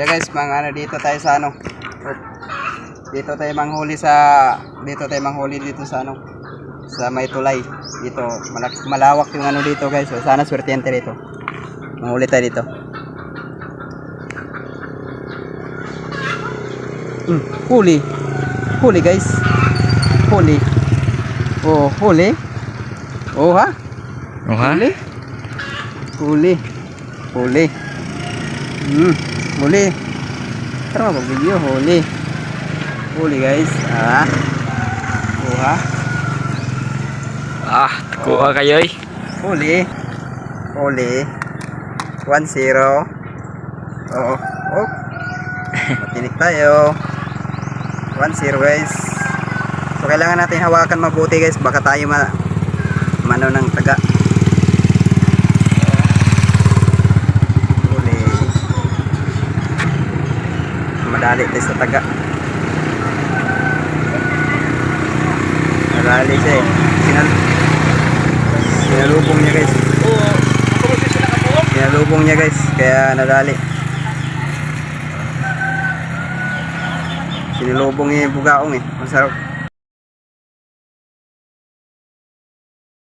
Yeah guys, mga ano dito tayo sa ano. Dito tayo manghuli sa dito tayo manghuli dito sa ano sa may tulay. Dito malak, malawak yung ano dito guys. So, sana swertente dito. Manghuli tayo dito. Hmm, huli. Huli guys. Huli. Oh, huli. Oh ha? Oh ha? Huli. Huli. Huli. Hmm, huli. Tara mag video, huli. Huli guys. Ah. Kuha. Ah, kuha kayo eh. Huli. Huli. 1-0. Oo. Oh. Matinik tayo. 1-0 guys. So kailangan natin hawakan mabuti guys. Baka tayo ma mano ng taga. Huli. Madali tayo sa taga. Madali siya eh. Sinal Sinalubong niya guys. Sinalubong niya guys. Kaya nadali. Sinalubong niya yung bugaong eh. Masarap.